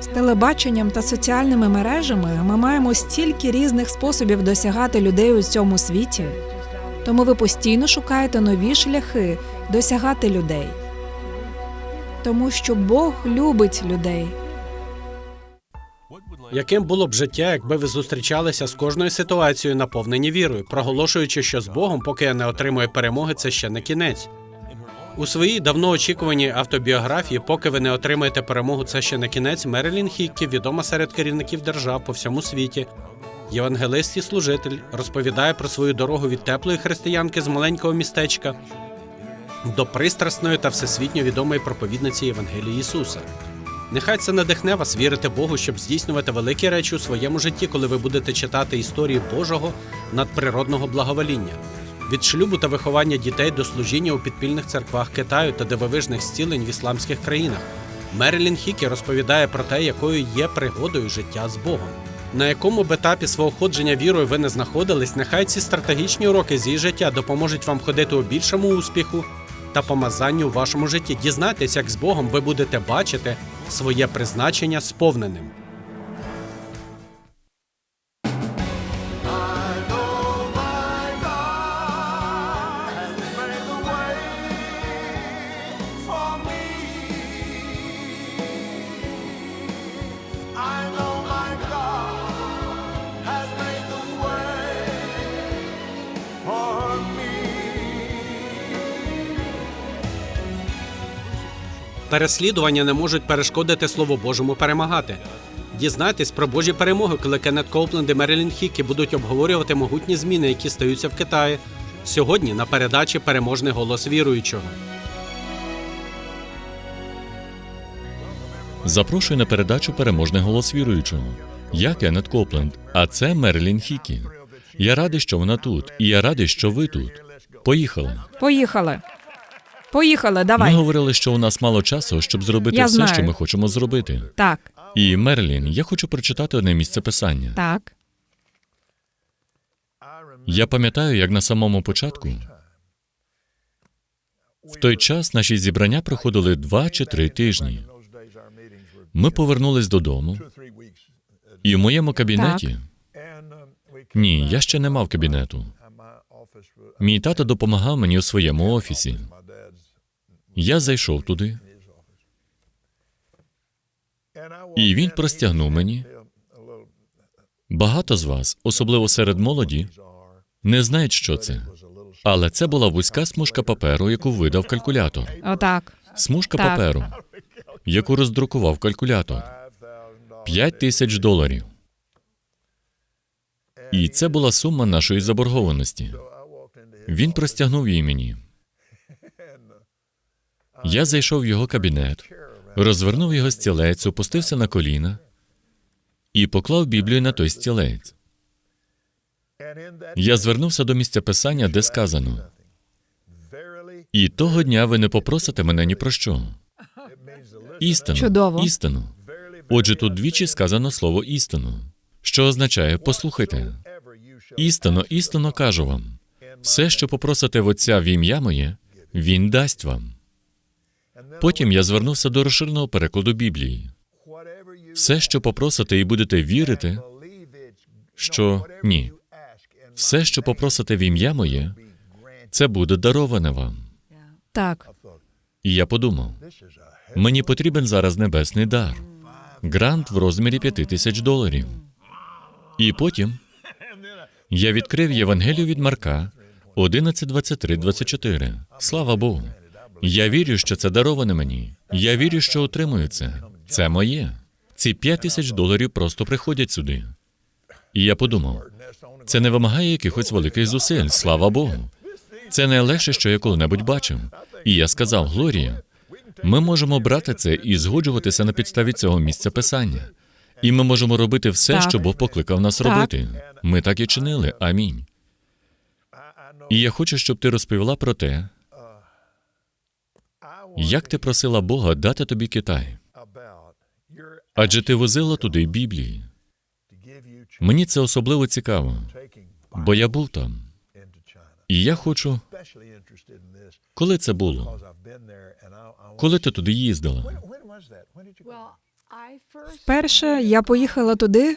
З телебаченням та соціальними мережами ми маємо стільки різних способів досягати людей у цьому світі. Тому ви постійно шукаєте нові шляхи досягати людей. Тому що Бог любить людей. Яким було б життя, якби ви зустрічалися з кожною ситуацією, наповнені вірою, проголошуючи, що з Богом, поки я не отримую перемоги, це ще не кінець. У своїй давно очікуваній автобіографії, поки ви не отримаєте перемогу, це ще не кінець. Мерилін Хіккі, відома серед керівників держав по всьому світі. Євангелист і служитель розповідає про свою дорогу від теплої християнки з маленького містечка до пристрасної та всесвітньо відомої проповідниці Євангелії Ісуса. Нехай це надихне вас вірити Богу, щоб здійснювати великі речі у своєму житті, коли ви будете читати історії Божого надприродного благовоління. Від шлюбу та виховання дітей до служіння у підпільних церквах Китаю та дивовижних зцілень в ісламських країнах. Мерилін Хікі розповідає про те, якою є пригодою життя з Богом. На якому б етапі свого ходження вірою ви не знаходились, нехай ці стратегічні уроки з її життя допоможуть вам ходити у більшому успіху та помазанню у вашому житті. Дізнайтесь, як з Богом ви будете бачити своє призначення сповненим. Переслідування не можуть перешкодити Слову Божому перемагати. Дізнайтесь про Божі перемоги, коли Кеннет Коупленд і Мерилін Хікі будуть обговорювати могутні зміни, які стаються в Китаї. Сьогодні на передачі Переможний голос віруючого. Запрошую на передачу Переможний голос віруючого. Я Кеннет Копленд, а це Мерлін Хікі. Я радий, що вона тут, і я радий, що ви тут. Поїхали. Поїхали. Поїхали, давай. Ми говорили, що у нас мало часу, щоб зробити Я все, знаю. що ми хочемо зробити. Так, І Мерлін, я хочу прочитати одне місце писання. так. Я пам'ятаю, як на самому початку. В той час наші зібрання проходили два чи три тижні. Ми повернулись додому, і в моєму кабінеті. Ні, я ще не мав кабінету. Мій тато допомагав мені у своєму офісі. Я зайшов туди, і він простягнув мені. Багато з вас, особливо серед молоді, не знають, що це. Але це була вузька смужка паперу, яку видав калькулятор. Отак. Смужка Так. паперу, яку роздрукував калькулятор. П'ять тисяч доларів. І це була сума нашої заборгованості. Він простягнув її мені. Я зайшов в його кабінет, розвернув його стілець, опустився на коліна і поклав Біблію на той стілець. Я звернувся до місця писання, де сказано: І того дня ви не попросите мене ні про що. Істину, Чудово. істину. Отже, тут двічі сказано слово істину, що означає послухайте. Істинно, істинно кажу вам: все, що попросите в Отця в ім'я моє, Він дасть вам. Потім я звернувся до розширеного перекладу Біблії. Все, що попросите і будете вірити, що ні. Все, що попросите в ім'я моє, це буде дароване вам. Так. І я подумав: мені потрібен зараз небесний дар, грант в розмірі п'яти тисяч доларів. І потім я відкрив Євангелію від Марка 11, 23, 24. Слава Богу. Я вірю, що це дароване мені. Я вірю, що отримую це. Це моє. Ці п'ять тисяч доларів просто приходять сюди. І я подумав: це не вимагає якихось великих зусиль, слава Богу. Це найлегше, що я коли-небудь бачив. І я сказав: Глорія, ми можемо брати це і згоджуватися на підставі цього місця писання. І ми можемо робити все, Так. що Бог покликав нас Так. робити. Ми так і чинили. Амінь. І я хочу, щоб ти розповіла про те, як ти просила Бога дати тобі Китай. Адже ти возила туди Біблії. Мені це особливо цікаво, бо я був там. І я хочу, коли це було? Коли ти туди їздила? Вперше я поїхала туди,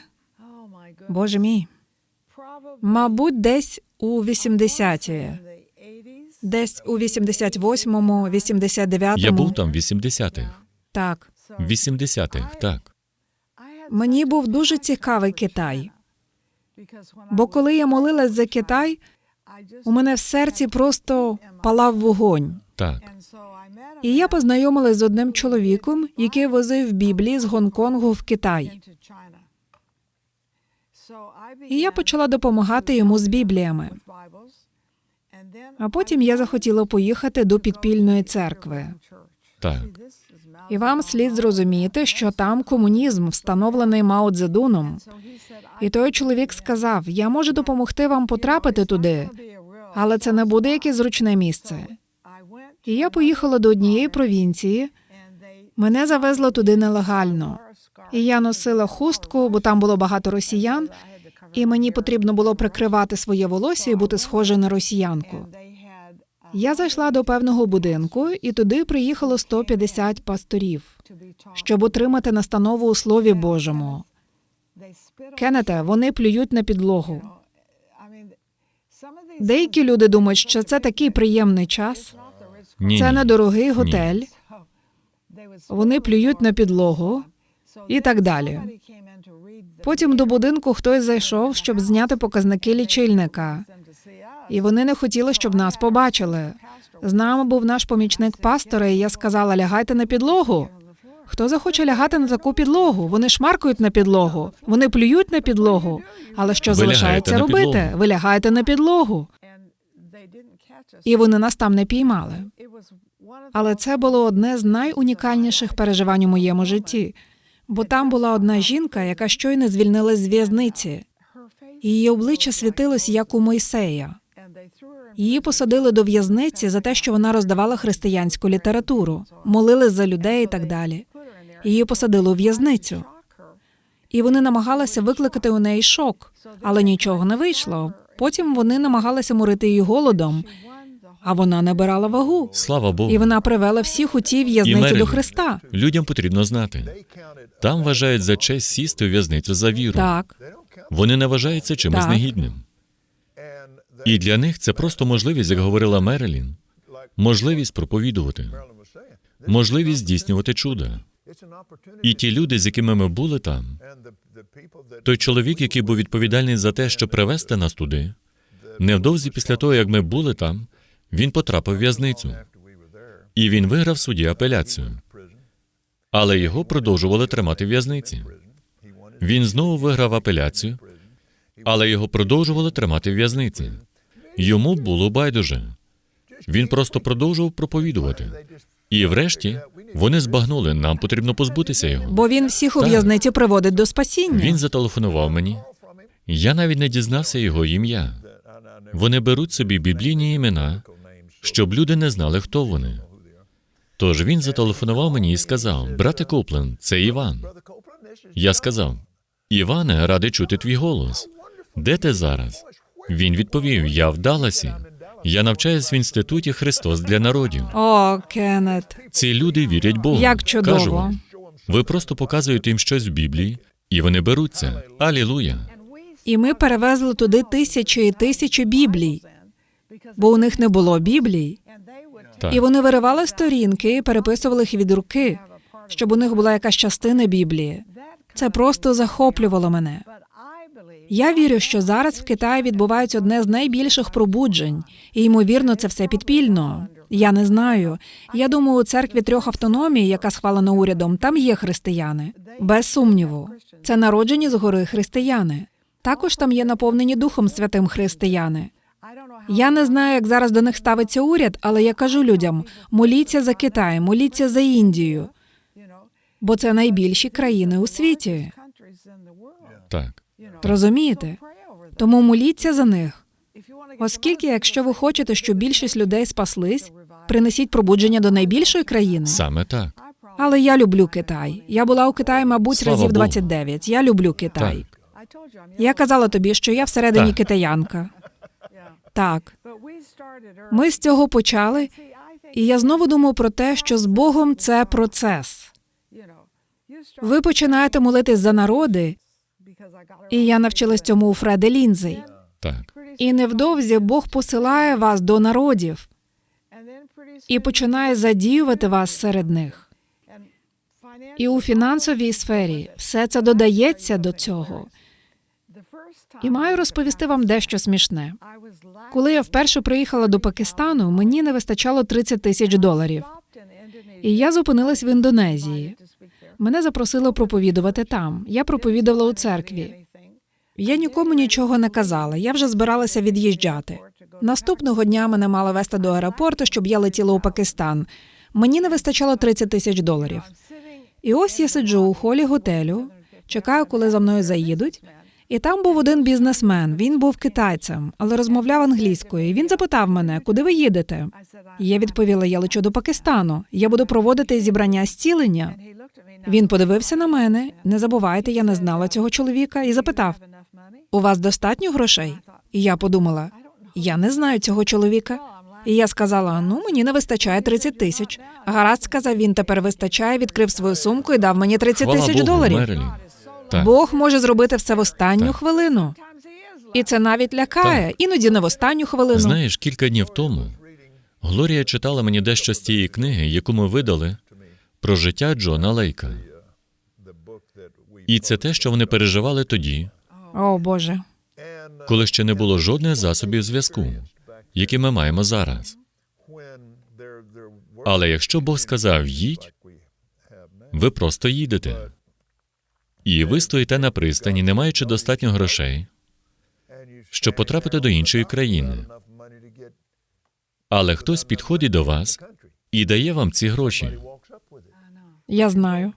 боже мій, мабуть, десь у 80-ті. Десь у 88-му, 89-му. Я був там в 80-х. Так. В 80-х, так. Мені був дуже цікавий Китай. Бо коли я молилась за Китай, у мене в серці просто палав вогонь. Так. І я познайомилась з одним чоловіком, який возив Біблії з Гонконгу в Китай. І я почала допомагати йому з Бібліями. А потім я захотіла поїхати до підпільної церкви. Так. І вам слід зрозуміти, що там комунізм, встановлений Мао Цзедуном. І той чоловік сказав: Я можу допомогти вам потрапити туди, але це не буде якесь зручне місце. І я поїхала до однієї провінції. Мене завезли туди нелегально. І я носила хустку, бо там було багато росіян, і мені потрібно було прикривати своє волосся і бути схожою на росіянку. Я зайшла до певного будинку, і туди приїхало 150 пасторів, щоб отримати настанову у Слові Божому. Кеннете, вони плюють на підлогу. Деякі люди думають, що це такий приємний час. Ні, Це недорогий готель. Вони плюють на підлогу і так далі. Потім до будинку хтось зайшов, щоб зняти показники лічильника. І вони не хотіли, щоб нас побачили. З нами був наш помічник пастора, і я сказала: лягайте на підлогу. Хто захоче лягати на таку підлогу? Вони шмаркають на підлогу, вони плюють на підлогу. Але що Ви залишається робити? Ви лягаєте на підлогу. І вони нас там не піймали. Але це було одне з найунікальніших переживань у моєму житті. Бо там була одна жінка, яка щойно звільнилась з в'язниці. Її обличчя світилось як у Мойсея. Її посадили до в'язниці за те, що вона роздавала християнську літературу, молились за людей і так далі. Її посадили у в'язницю. І вони намагалися викликати у неї шок, але нічого не вийшло. Потім вони намагалися морити її голодом, а вона набирала вагу. Слава Богу. І вона привела всіх у тій в'язниці до Христа. Людям потрібно знати. Там вважають за честь сісти у в'язницю за віру. Так, Вони не вважають це чимось Так. негідним. І для них це просто можливість, як говорила Мерелін, можливість проповідувати, можливість здійснювати чуда. І ті люди, з якими ми були там, той чоловік, який був відповідальний за те, щоб привезти нас туди, невдовзі після того, як ми були там, він потрапив в в'язницю. І він виграв суді апеляцію. Але його продовжували тримати в в'язниці. Він знову виграв апеляцію, але його продовжували тримати в в'язниці. Йому було байдуже. Він просто продовжував проповідувати. І врешті вони збагнули, нам потрібно позбутися його. бо він всіх у в'язниці приводить до спасіння. Він зателефонував мені. Я навіть не дізнався його ім'я. Вони беруть собі біблійні імена, щоб люди не знали, хто вони. Тож він зателефонував мені і сказав: Брате Коплен, це Іван. Я сказав: Іване, радий чути твій голос. Де ти зараз? Він відповів: Я в Далласі. Я навчаюсь в інституті Христос для народів. О, Кеннет. Ці люди вірять Богу. Як чудово. Кажу вам, ви просто показуєте їм щось в Біблії, і вони беруться. Алілуя. І ми перевезли туди тисячі і тисячі біблій, бо у них не було біблій. Так. І вони виривали сторінки і переписували їх від руки, щоб у них була якась частина Біблії. Це просто захоплювало мене. Я вірю, що зараз в Китаї відбувається одне з найбільших пробуджень, і ймовірно, це все підпільно. Я не знаю. Я думаю, у церкві трьох автономій, яка схвалена урядом, там є християни. Без сумніву. Це народжені згори християни. Також там є наповнені Духом Святим християни. Я не знаю, як зараз до них ставиться уряд, але я кажу людям: моліться за Китай, моліться за Індію, бо це найбільші країни у світі. Так. Розумієте? Тому моліться за них. Оскільки, якщо ви хочете, щоб більшість людей спаслись, принесіть пробудження до найбільшої країни. Саме так. Але я люблю Китай. Я була у Китаї, мабуть, Слава разів Богу. 29. Я люблю Китай. Так. Я казала тобі, що я всередині Так. китаянка. Так, ми з цього почали, і я знову думаю про те, що з Богом це процес. Ви починаєте молитись за народи, і я навчилась цьому у Фреда Лінзей. Так. І невдовзі Бог посилає вас до народів і починає задіювати вас серед них. І у фінансовій сфері все це додається до цього. І маю розповісти вам дещо смішне. Коли я вперше приїхала до Пакистану, мені не вистачало 30 тисяч доларів. І я зупинилась в Індонезії. Мене запросили проповідувати там. Я проповідувала у церкві. Я нікому нічого не казала. Я вже збиралася від'їжджати. Наступного дня мене мали вести до аеропорту, щоб я летіла у Пакистан. Мені не вистачало 30 тисяч доларів. І ось я сиджу у холі готелю, чекаю, коли за мною заїдуть. І там був один бізнесмен. Він був китайцем, але розмовляв англійською. І Він запитав мене, куди ви їдете. І Я відповіла: я лечу до Пакистану. Я буду проводити зібрання зцілення. Він подивився на мене. Не забувайте, я не знала цього чоловіка, і запитав: у вас достатньо грошей? І я подумала: я не знаю цього чоловіка. І я сказала: ну мені не вистачає 30 тисяч. Гаразд сказав він. Тепер вистачає, відкрив свою сумку і дав мені 30 тисяч доларів. Так. Бог може зробити все в останню Так. хвилину. І це навіть лякає, іноді не в останню хвилину. Знаєш, кілька днів тому Глорія читала мені дещо з тієї книги, яку ми видали про життя Джона Лейка. І це те, що вони переживали тоді, О Боже. коли ще не було жодних засобів зв'язку, які ми маємо зараз. Але якщо Бог сказав їдь, ви просто їдете. І ви стоїте на пристані, не маючи достатньо грошей, щоб потрапити до іншої країни. Але хтось підходить до вас і дає вам ці гроші. Я знаю.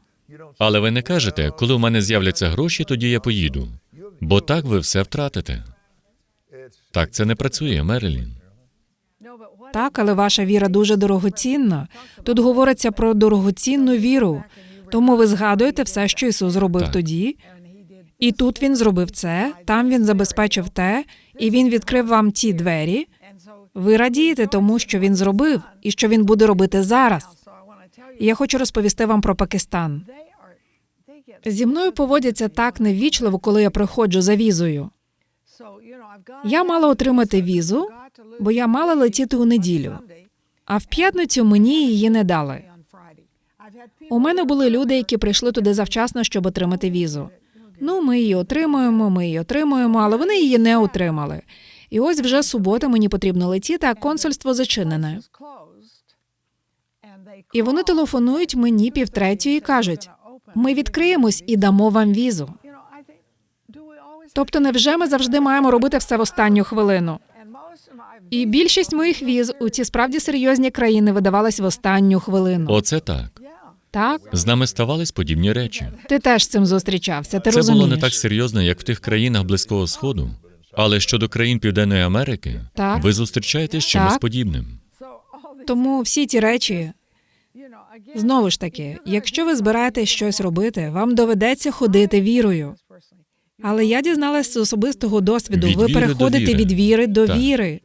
Але ви не кажете, коли у мене з'являться гроші, тоді я поїду. Бо так ви все втратите. Так це не працює, Мерлін. Так, але ваша віра дуже дорогоцінна. Тут говориться про дорогоцінну віру. Тому ви згадуєте все, що Ісус зробив Так. тоді. І тут він зробив це, там він забезпечив те, і він відкрив вам ті двері. Ви радієте тому, що він зробив, і що він буде робити зараз. І я хочу розповісти вам про Пакистан. Зі мною поводяться так неввічливо, коли я приходжу за візою. Я мала отримати візу, бо я мала летіти у неділю. А в п'ятницю мені її не дали. У мене були люди, які прийшли туди завчасно, щоб отримати візу. Ну, ми її отримуємо, ми її отримуємо, але вони її не отримали. І ось вже субота мені потрібно летіти, а консульство зачинене. І вони телефонують мені півтретьої і кажуть: ми відкриємось і дамо вам візу. Тобто, невже ми завжди маємо робити все в останню хвилину? І більшість моїх віз у ці справді серйозні країни видавалась в останню хвилину. Оце так. Так, З нами ставались подібні речі. ти теж з цим зустрічався. Ти Це розумієш. було не так серйозно, як в тих країнах Близького Сходу. Але щодо країн Південної Америки, Так. ви зустрічаєтесь з чимось Так. подібним. Тому всі ті речі, знову ж таки, якщо ви збираєтесь щось робити, вам доведеться ходити вірою. Але я дізналась з особистого досвіду. Від ви віри до переходите віри. від віри до Так. віри.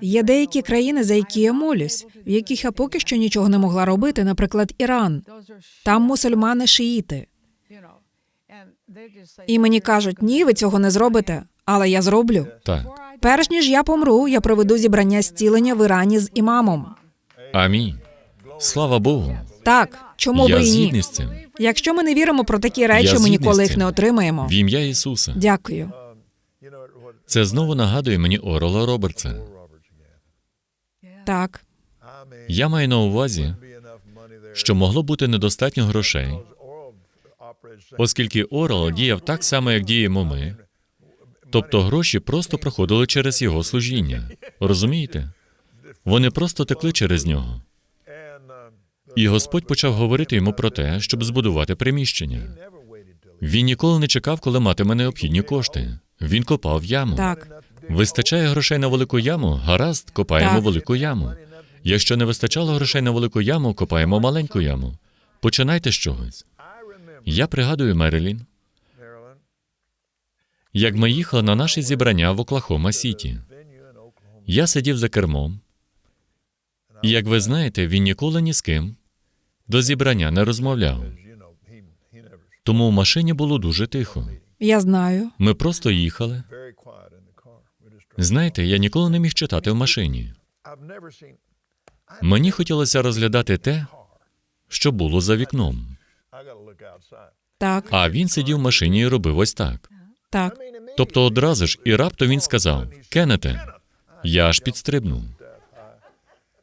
Є деякі країни, за які я молюсь, в яких я поки що нічого не могла робити, наприклад, Іран. Там мусульмани шиїти. І мені кажуть, ні, ви цього не зробите, але я зроблю. Так. Перш ніж я помру, я проведу зібрання зцілення в Ірані з імамом. Амінь. Слава Богу. Так, чому Я би і ні? з цим. Якщо ми не віримо про такі речі, Я ми ніколи їх не отримаємо. В ім'я Ісуса. Дякую. Це знову нагадує мені Орола Робертса. Так, Я маю на увазі, що могло бути недостатньо грошей, оскільки Орел діяв так само, як діємо ми. Тобто гроші просто проходили через його служіння. Розумієте? Вони просто текли через нього. І Господь почав говорити йому про те, щоб збудувати приміщення. Він ніколи не чекав, коли матиме необхідні кошти. Він копав яму. так, Вистачає грошей на велику яму? Гаразд, копаємо Так. велику яму. Якщо не вистачало грошей на велику яму, копаємо маленьку яму. Починайте з чогось. Я пригадую Мерилін, як ми їхали на наше зібрання в Оклахома Сіті. Я сидів за кермом, і як ви знаєте, він ніколи ні з ким до зібрання не розмовляв. Тому в машині було дуже тихо. Я знаю. Ми просто їхали. Знаєте, я ніколи не міг читати в машині. Мені хотілося розглядати те, що було за вікном. Так, А він сидів в машині і робив ось так. так. Тобто одразу ж і раптом він сказав: Кеннете, я аж підстрибнув.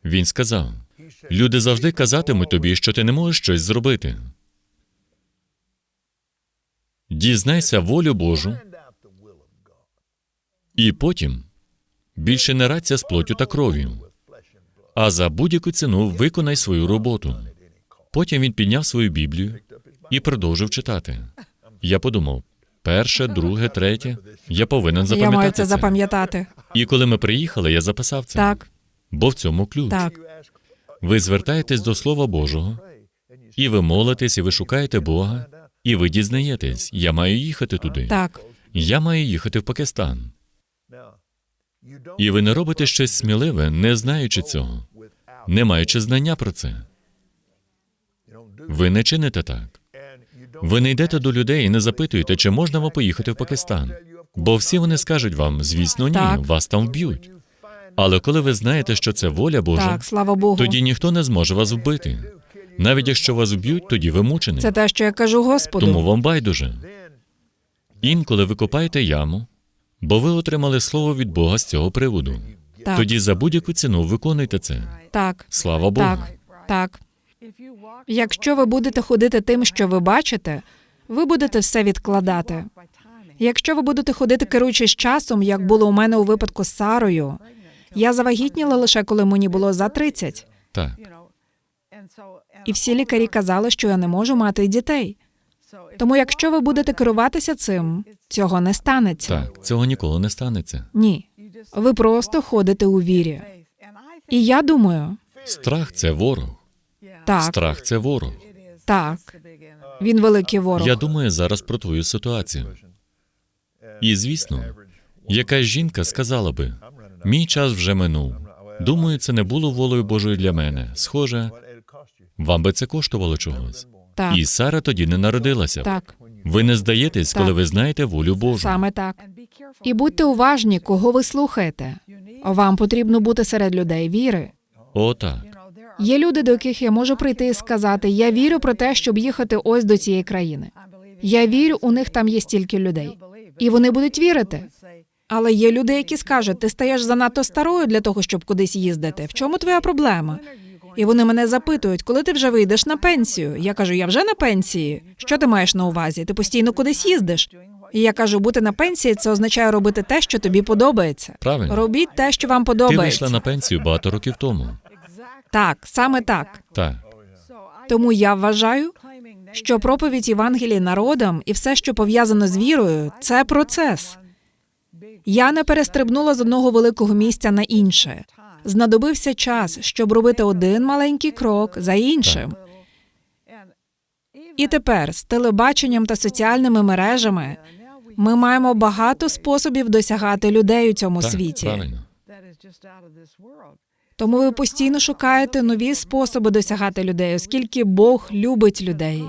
Він сказав: люди завжди казатимуть тобі, що ти не можеш щось зробити. Дізнайся волю Божу, і потім більше не радься з плоттю та кров'ю, а за будь-яку ціну виконай свою роботу. Потім він підняв свою Біблію і продовжив читати. Я подумав: перше, друге, третє. Я повинен запам'ятати. Я маю це запам'ятати. І коли ми приїхали, я записав це. Так, Бо в цьому ключ. так, Ви звертаєтесь до Слова Божого, і ви молитесь, і ви шукаєте Бога, і ви дізнаєтесь, я маю їхати туди. так. Я маю їхати в Пакистан. І ви не робите щось сміливе, не знаючи цього, не маючи знання про це. Ви не чините так. Ви не йдете до людей і не запитуєте, чи можна вам поїхати в Пакистан. Бо всі вони скажуть вам, звісно, ні, Так. вас там вб'ють. Але коли ви знаєте, що це воля Божа, Так, слава Богу. тоді ніхто не зможе вас вбити. Навіть якщо вас вб'ють, тоді ви мучені. Це те, що я кажу Господу. Тому вам байдуже. Інколи ви копаєте яму, бо ви отримали слово від Бога з цього приводу. Так, Тоді за будь-яку ціну виконуйте це. так, Слава Богу. так, так. Якщо ви будете ходити тим, що ви бачите, ви будете все відкладати. Якщо ви будете ходити керуючись часом, як було у мене у випадку з Сарою, я завагітніла лише коли мені було за 30. Так, І всі лікарі казали, що я не можу мати дітей. Тому, якщо ви будете керуватися цим, цього не станеться. так, цього ніколи не станеться. Ні. Ви просто ходите у вірі. І я думаю, Страх це ворог. так, Страх це ворог. так. Він великий ворог. Я думаю зараз про твою ситуацію. І звісно, якась жінка сказала би: мій час вже минув. Думаю, це не було волею Божою для мене. Схоже, вам би це коштувало чогось. Так, І Сара тоді не народилася. так, Ви не здаєтесь, коли Так. ви знаєте волю Божу. саме так. І будьте уважні, кого ви слухаєте. Вам потрібно бути серед людей віри. О, так. Є люди, до яких я можу прийти і сказати: я вірю про те, щоб їхати ось до цієї країни. Я вірю, у них там є стільки людей, і вони будуть вірити. Але є люди, які скажуть, ти стаєш занадто старою для того, щоб кудись їздити. В чому твоя проблема? І вони мене запитують, коли ти вже вийдеш на пенсію. Я кажу, я вже на пенсії. Що ти маєш на увазі? Ти постійно кудись їздиш. І я кажу, бути на пенсії це означає робити те, що тобі подобається. Правильно. Робіть те, що вам Ти подобається. вийшла на пенсію багато років тому. Так, саме так. Так. Тому я вважаю, що проповідь Євангелії народам і все, що пов'язано з вірою, це процес. Я не перестрибнула з одного великого місця на інше. Знадобився час, щоб робити один маленький крок за іншим. І тепер з телебаченням та соціальними мережами ми маємо багато способів досягати людей у цьому Так, світі. правильно. Тому ви постійно шукаєте нові способи досягати людей, оскільки Бог любить людей.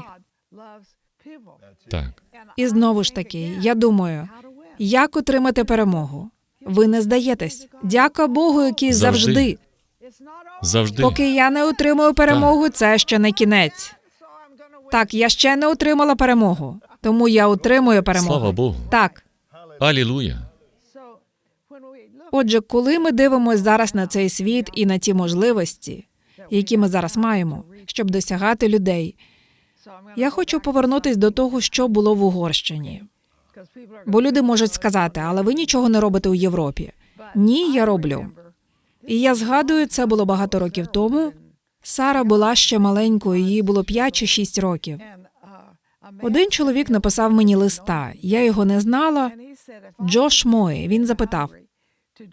Так. І знову ж таки, я думаю, як отримати перемогу? Ви не здаєтесь. Дяка Богу, який Завжди. завжди. Завжди. Поки я не отримую перемогу, це ще не кінець. Так, я ще не отримала перемогу, тому я отримую перемогу. Слава Богу. Так. Алілуя. Отже, коли ми дивимося зараз на цей світ і на ті можливості, які ми зараз маємо, щоб досягати людей, я хочу повернутись до того, що було в Угорщині. Бо люди можуть сказати, але ви нічого не робите у Європі. Ні, я роблю. І я згадую, це було багато років тому. Сара була ще маленькою, їй було 5 чи 6 років. Один чоловік написав мені листа. Я його не знала. Джош Мой. Він запитав: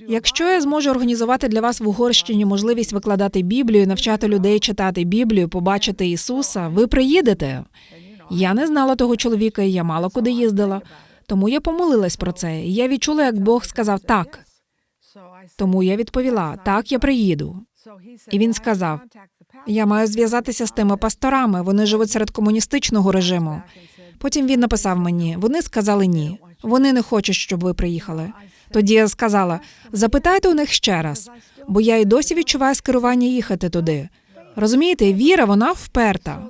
Якщо я зможу організувати для вас в Угорщині можливість викладати Біблію, навчати людей читати Біблію, побачити Ісуса, ви приїдете. Я не знала того чоловіка, і я мало куди їздила. Тому я помолилась про це. І я відчула, як Бог сказав так. Тому я відповіла: так, я приїду. І він сказав: Я маю зв'язатися з тими пасторами. Вони живуть серед комуністичного режиму. Потім він написав мені: вони сказали ні. Вони не хочуть, щоб ви приїхали. Тоді я сказала: запитайте у них ще раз, бо я й досі відчуваю скерування їхати туди. Розумієте, віра, вона вперта.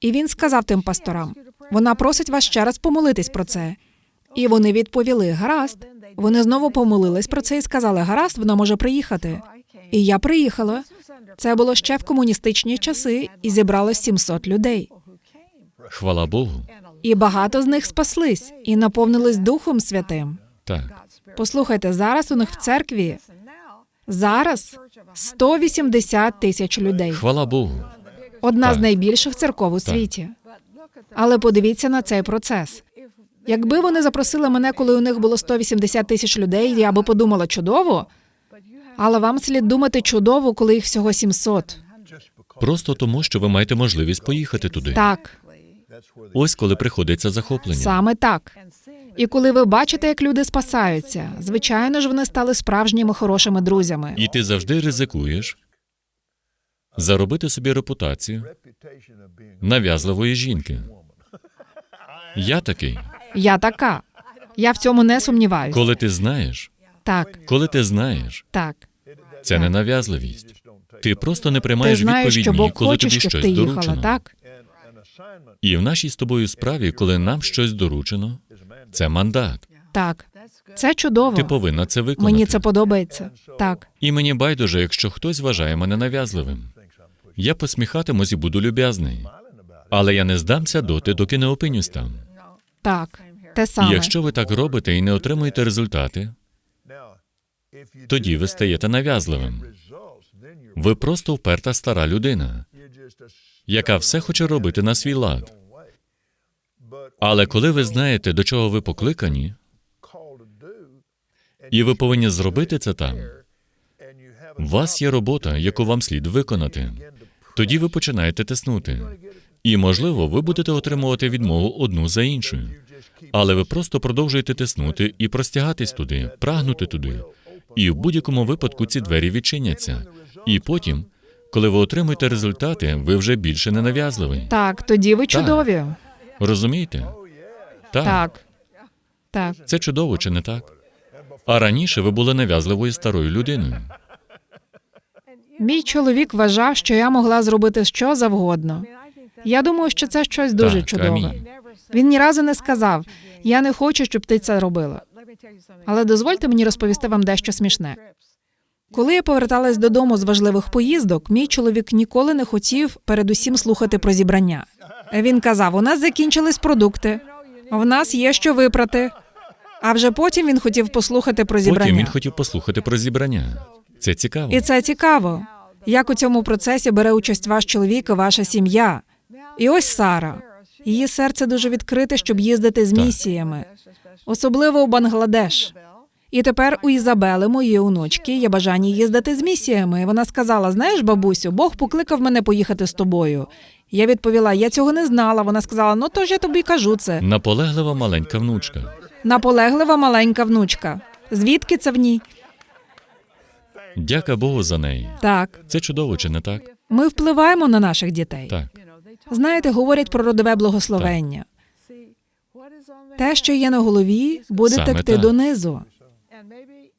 І він сказав тим пасторам: вона просить вас ще раз помолитись про це. І вони відповіли: гаразд. Вони знову помолились про це і сказали: гаразд, вона може приїхати. І я приїхала. Це було ще в комуністичні часи, і зібралось 700 людей. Хвала Богу. І багато з них спаслись і наповнились Духом Святим. Так. Послухайте, зараз у них в церкві зараз 180 тисяч людей. Хвала Богу. Одна з найбільших церков у світі. Але подивіться на цей процес. Якби вони запросили мене, коли у них було 180 тисяч людей, я би подумала чудово. Але вам слід думати чудово, коли їх всього 700. Просто тому, що ви маєте можливість поїхати туди. Так, Ось коли приходиться захоплення. саме так. І коли ви бачите, як люди спасаються, звичайно ж, вони стали справжніми хорошими друзями. І ти завжди ризикуєш заробити собі репутацію нав'язливої жінки. Я такий. Я така. Я в цьому не сумніваюся. Коли ти знаєш, Так, коли ти знаєш, так. це не нав'язливість. Ти просто не Ти приймаєш знаєш, що відповідь Бог коли хоче, тобі щоб щось ти їхала, доручено. так? І в нашій з тобою справі, коли нам щось доручено, це мандат. Так. Це чудово. Ти повинна це виконати. Мені це подобається. Так. І мені байдуже, якщо хтось вважає мене нав'язливим. Я посміхатимусь і буду люб'язний. Але я не здамся доти, доки не опинюсь там. Так. Те І якщо ви так робите і не отримуєте результати, тоді ви стаєте нав'язливим. Ви просто вперта стара людина, яка все хоче робити на свій лад. Але коли ви знаєте, до чого ви покликані, і ви повинні зробити це там, у вас є робота, яку вам слід виконати. Тоді ви починаєте тиснути. І, можливо, ви будете отримувати відмову одну за іншою. Але ви просто продовжуєте тиснути і простягатись туди, прагнути туди. І в будь-якому випадку ці двері відчиняться. І потім, коли ви отримуєте результати, ви вже більше не нав'язливий. Так, тоді ви чудові. Розумієте? Так. Так. Так. Це чудово, чи не так? А раніше ви були нав'язливою старою людиною. Мій чоловік вважав, що я могла зробити що завгодно. Я думаю, що це щось дуже Так, чудове. амінь. Він ні разу не сказав: Я не хочу, щоб ти це робила. Але дозвольте мені розповісти вам дещо смішне. Коли я поверталась додому з важливих поїздок, мій чоловік ніколи не хотів передусім слухати про зібрання. Він казав: у нас закінчились продукти, в нас є що випрати. А вже потім він хотів послухати про Потім він хотів послухати про зібрання. Це цікаво. І це цікаво. Як у цьому процесі бере участь ваш чоловік і ваша сім'я. І ось Сара. Її серце дуже відкрите, щоб їздити з місіями, особливо у Бангладеш. І тепер у Ізабели, моєї онучки, є бажання їздити з місіями. Вона сказала: Знаєш, бабусю, Бог покликав мене поїхати з тобою. Я відповіла: Я цього не знала. Вона сказала: Ну то ж я тобі кажу це. Наполеглива маленька внучка. Наполеглива маленька внучка. Звідки це в ній? Дяка Богу за неї. Так, Це чудово, чи не так? ми впливаємо на наших дітей. Так. Знаєте, говорять про родове благословення. Те, що є на голові, буде Саме текти так. донизу.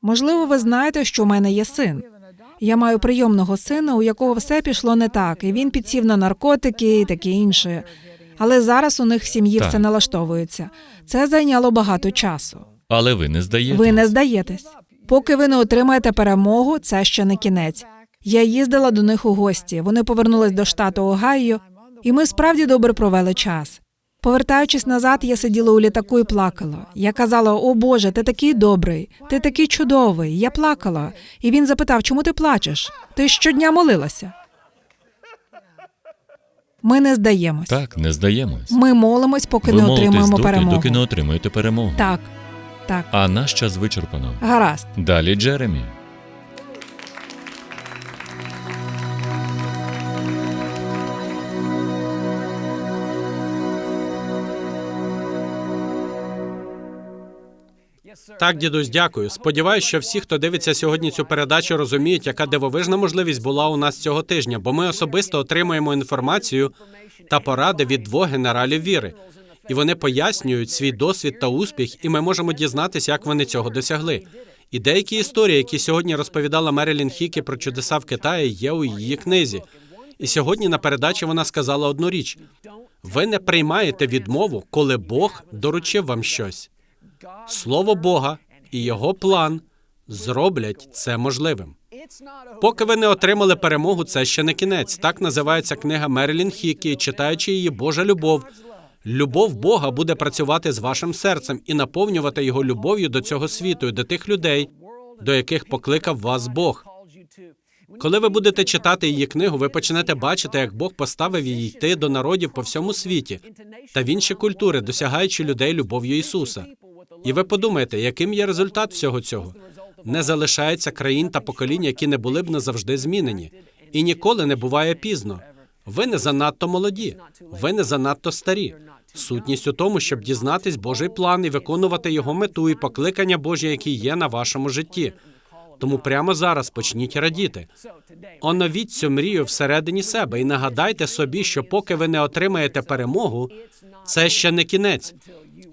Можливо, ви знаєте, що в мене є син. Я маю прийомного сина, у якого все пішло не так, і він підсів на наркотики і таке інше. Але зараз у них в сім'ї Так. все налаштовується. Це зайняло багато часу. Але ви не здаєте. Ви не здаєтесь. Поки ви не отримаєте перемогу, це ще не кінець. Я їздила до них у гості. Вони повернулись до штату Огайо, і ми справді добре провели час. Повертаючись назад, я сиділа у літаку і плакала. Я казала: О Боже, ти такий добрий, ти такий чудовий. Я плакала. І він запитав, чому ти плачеш? Ти щодня молилася. Ми не здаємось. Так, не здаємось. Ми молимось, поки ви не молитесь отримуємо доти, перемогу. доки не отримуєте перемогу. Так, так, А наш час вичерпано. гаразд. Далі Джеремі. Так, дідусь, дякую. Сподіваюсь, що всі, хто дивиться сьогодні цю передачу, розуміють, яка дивовижна можливість була у нас цього тижня, бо ми особисто отримуємо інформацію та поради від двох генералів віри. І вони пояснюють свій досвід та успіх, і ми можемо дізнатися, як вони цього досягли. І деякі історії, які сьогодні розповідала Мерілін Хікі про чудеса в Китаї, є у її книзі. І сьогодні на передачі вона сказала одну річ: ви не приймаєте відмову, коли Бог доручив вам щось. Слово Бога і його план зроблять це можливим. Поки ви не отримали перемогу, це ще не кінець. Так називається книга Мерілін Хікі. Читаючи її Божа любов. Любов Бога буде працювати з вашим серцем і наповнювати його любов'ю до цього світу і до тих людей, до яких покликав вас Бог. Коли ви будете читати її книгу, ви почнете бачити, як Бог поставив її йти до народів по всьому світі та в інші культури, досягаючи людей любов'ю Ісуса. І ви подумаєте, яким є результат всього цього? Не залишається країн та поколінь, які не були б назавжди змінені, і ніколи не буває пізно. Ви не занадто молоді, ви не занадто старі. Сутність у тому, щоб дізнатись Божий план і виконувати його мету і покликання Божі, які є на вашому житті. Тому прямо зараз почніть радіти. Оновіть цю мрію всередині себе і нагадайте собі, що поки ви не отримаєте перемогу, це ще не кінець.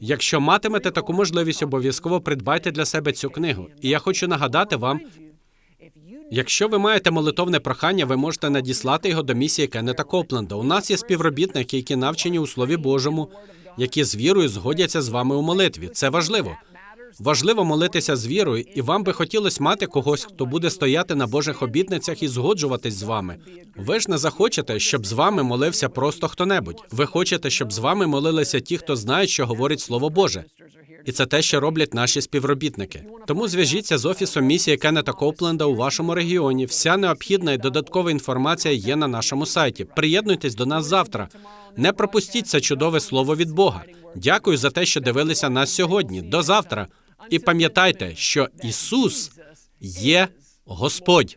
Якщо матимете таку можливість, обов'язково придбайте для себе цю книгу. І я хочу нагадати вам, якщо ви маєте молитовне прохання, ви можете надіслати його до місії Кеннета Копленда. У нас є співробітники, які навчені у Слові Божому, які з вірою згодяться з вами у молитві. Це важливо. Важливо молитися з вірою, і вам би хотілося мати когось, хто буде стояти на Божих обітницях і згоджуватись з вами. Ви ж не захочете, щоб з вами молився просто хто-небудь. Ви хочете, щоб з вами молилися ті, хто знає, що говорить Слово Боже. І це те, що роблять наші співробітники. Тому зв'яжіться з офісом місії Кеннета Копленда у вашому регіоні. Вся необхідна і додаткова інформація є на нашому сайті. Приєднуйтесь до нас завтра. Не пропустіть це чудове слово від Бога. Дякую за те, що дивилися нас сьогодні. До завтра. І пам'ятайте, що Ісус є Господь.